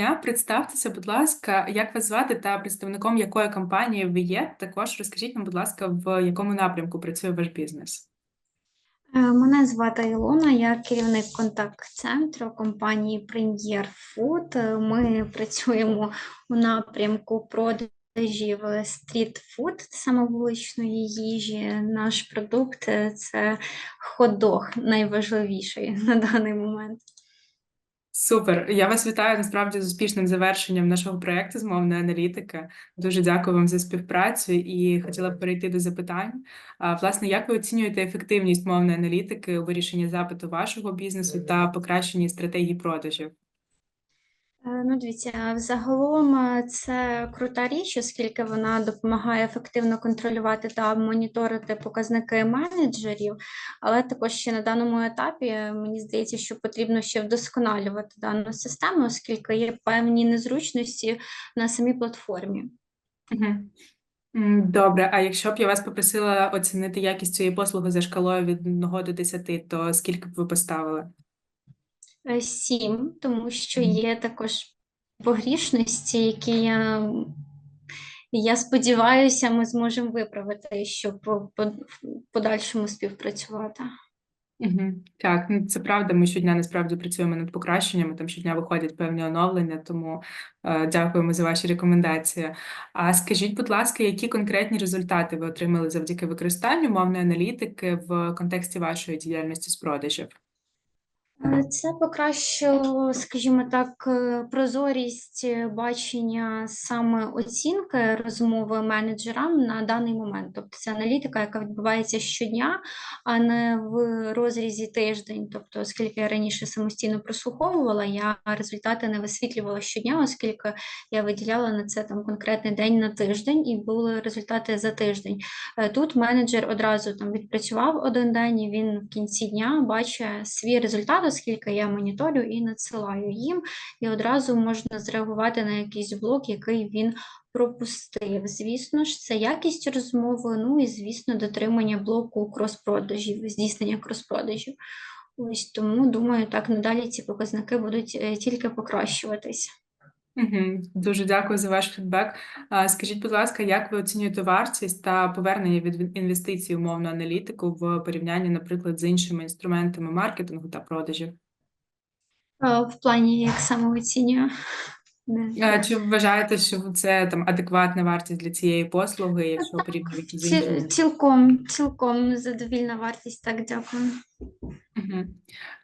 дня. Представтеся, будь ласка, як вас звати та представником якої компанії ви є? Також розкажіть нам, будь ласка, в якому напрямку працює ваш бізнес? Е, Мене звати Ілона, я керівник контакт-центру компанії Premier Food. Е, Ми працюємо у напрямку продажів стріт-фуд, саме вуличної їжі. Наш продукт е, це хот-дог, найважливіший на даний момент. Супер. Я вас вітаю насправді з успішним завершенням нашого проекту з мовної аналітики. Дуже дякую вам за співпрацю і хотіла б перейти до запитань. Власне, як ви оцінюєте ефективність мовної аналітики у вирішенні запиту вашого бізнесу та покращенні стратегії продажів? Е, Ну, дивіться, взагалом е, це крута річ, оскільки вона допомагає ефективно контролювати та моніторити показники менеджерів, але також ще на даному етапі е, мені здається, що потрібно ще вдосконалювати дану систему, оскільки є певні незручності на самій платформі. Добре, а якщо б я вас попросила оцінити якість цієї послуги за шкалою від 1 до 10, то скільки б ви поставили? Е, Сім, тому що є також погрішності, які я, я сподіваюся, ми зможемо виправити, щоб по- в подальшому співпрацювати. Мгм. Так, ну це правда. Ми щодня насправді працюємо над покращеннями. Там щодня виходять певні оновлення, тому е, дякуємо за ваші рекомендації. А скажіть, будь ласка, які конкретні результати ви отримали завдяки використанню мовної аналітики в контексті вашої діяльності з продажів? Е, Це покращило, скажімо так, е, прозорість е, бачення саме оцінки розмови менеджерам на даний момент. Тобто це аналітика, яка відбувається щодня, а не в розрізі тиждень. Тобто, оскільки я раніше самостійно прослуховувала, я результати не висвітлювала щодня, оскільки я виділяла на це там конкретний день на тиждень, і були результати за тиждень. Тут менеджер одразу там відпрацював один день, і він в кінці дня бачить свій результат, оскільки я моніторю і надсилаю їм, і одразу можна зреагувати на якийсь блок, який він пропустив. Звісно ж, це якість розмови, ну і звісно, дотримання блоку крос-продажів, здійснення крос-продажів. Ось тому думаю, так надалі ці показники будуть е, тільки покращуватись. Дуже дякую за ваш фідбек. Скажіть, будь ласка, як ви оцінюєте вартість та повернення від інвестицій у мовну аналітику в порівнянні, наприклад, з іншими інструментами маркетингу та продажів? Е, В плані як саме Не- А Чи вважаєте, що це там адекватна вартість для цієї послуги, якщо порівнювати з Ці- іншими? Цілком, цілком задовільна вартість, так, дякую. Мгм.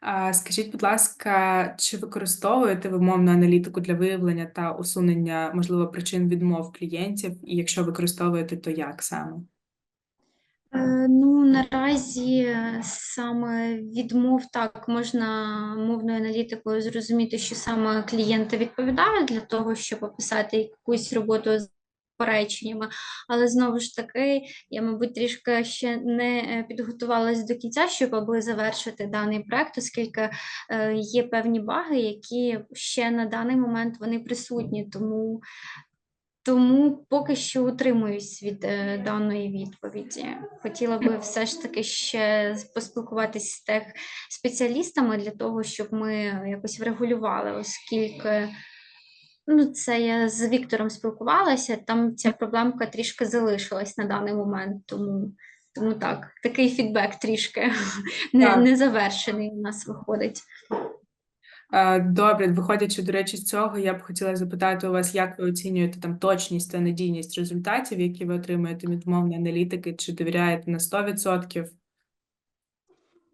А Скажіть, будь ласка, чи використовуєте ви мовну аналітику для виявлення та усунення, можливо, причин відмов клієнтів? І якщо використовуєте, то як саме? Е, Ну, наразі е, саме відмов так можна мовною аналітикою зрозуміти, що саме клієнти відповідають для того, щоб описати якусь роботу з попередженнями. Але знову ж таки, я, мабуть, трішки ще не е, підготувалась до кінця, щоб аби завершити даний проект, оскільки є певні баги, які ще на даний момент вони присутні. Тому тому поки що утримуюсь від е, даної відповіді. Хотіла би все ж таки ще поспілкуватись з тех спеціалістами для того, щоб ми якось врегулювали, оскільки ну, це я з Віктором спілкувалася, там ця проблемка трішки залишилась на даний момент. Тому, тому так, такий фідбек трішки не, не завершений у нас виходить. Е, Добре, виходячи, до речі, з цього, я б хотіла запитати у вас, як ви оцінюєте там точність та надійність результатів, які ви отримуєте від мовної аналітики, чи довіряєте на 100%?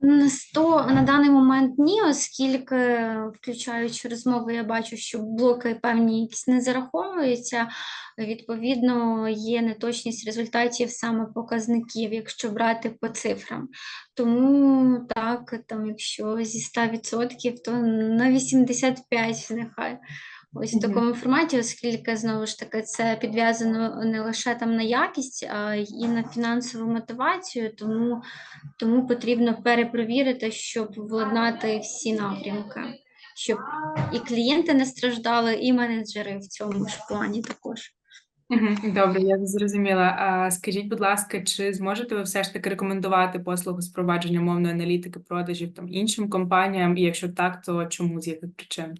На 100 на даний момент ні, оскільки, включаючи розмови, я бачу, що блоки певні якісь не зараховуються. Відповідно, є неточність результатів саме показників, якщо брати по цифрам. Тому так, там, якщо зі 100%, то на 85 нехай. Ось в такому форматі, оскільки знову ж таки це підв'язано не лише там на якість, а й на фінансову мотивацію, тому тому потрібно перепровірити, щоб владнати всі напрямки, щоб і клієнти не страждали, і менеджери в цьому ж плані також. Добре, я зрозуміла. А скажіть, будь ласка, чи зможете ви все ж таки рекомендувати послугу з мовної аналітики продажів там іншим компаніям? І якщо так, то чому з яких причин?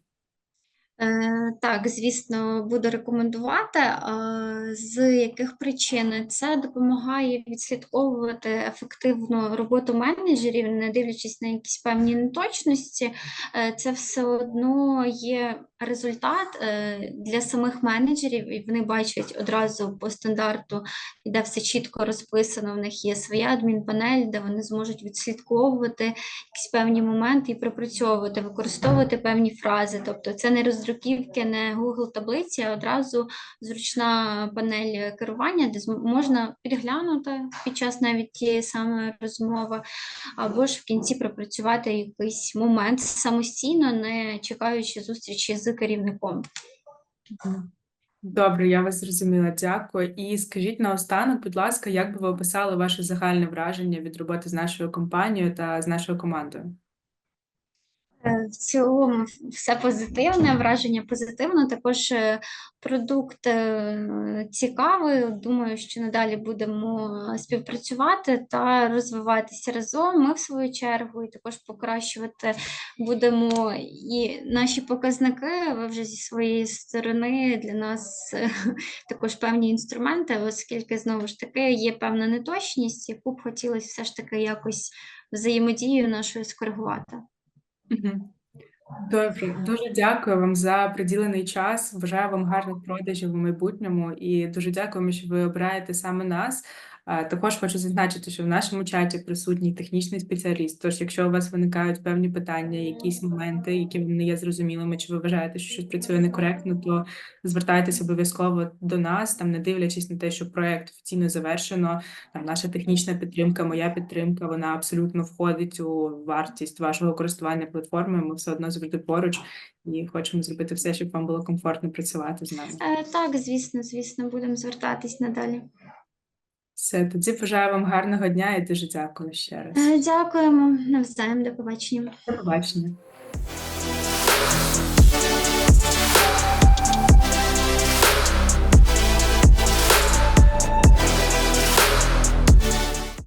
Е, Так, звісно, буду рекомендувати. Е, З яких причин це допомагає відслідковувати ефективну роботу менеджерів, не дивлячись на якісь певні неточності, Е, це все одно є результат е, для самих менеджерів, і вони бачать одразу по стандарту, де все чітко розписано. В них є своя адмінпанель, де вони зможуть відслідковувати якісь певні моменти і пропрацьовувати, використовувати певні фрази. Тобто це не роздруківки, не Google таблиці, а одразу зручна панель керування, де можна підглянути під час навіть тієї самої розмови, або ж в кінці пропрацювати якийсь момент самостійно, не чекаючи зустрічі з керівником. Добре, я вас зрозуміла, дякую. І скажіть наостанок, будь ласка, як би ви описали ваше загальне враження від роботи з нашою компанією та з нашою командою? Е, В цілому все позитивне, враження позитивне. Також е, продукт е, цікавий. Думаю, що надалі будемо співпрацювати та розвиватися разом. Ми, в свою чергу, і також покращувати будемо і наші показники. Ви вже зі своєї сторони для нас також певні інструменти, оскільки знову ж таки є певна неточність, яку б хотілося все ж таки якось взаємодію нашою скоригувати. Добре, дуже дякую вам за приділений час. Бажаю вам гарних продажів у майбутньому і дуже дякуємо, що ви обираєте саме нас. Також хочу зазначити, що в нашому чаті присутній технічний спеціаліст. Тож, якщо у вас виникають певні питання, якісь моменти, які не є зрозумілими, чи ви вважаєте, що щось працює некоректно, то звертайтеся обов'язково до нас, там не дивлячись на те, що проект офіційно завершено. Там наша технічна підтримка, моя підтримка, вона абсолютно входить у вартість вашого користування платформою. Ми все одно завжди поруч і хочемо зробити все, щоб вам було комфортно працювати з нами. Е, Так, звісно, звісно, будемо звертатись надалі. Все, тоді бажаю вам гарного дня і дуже дякую ще раз. Е, Дякуємо навзаєм, до побачення. До побачення.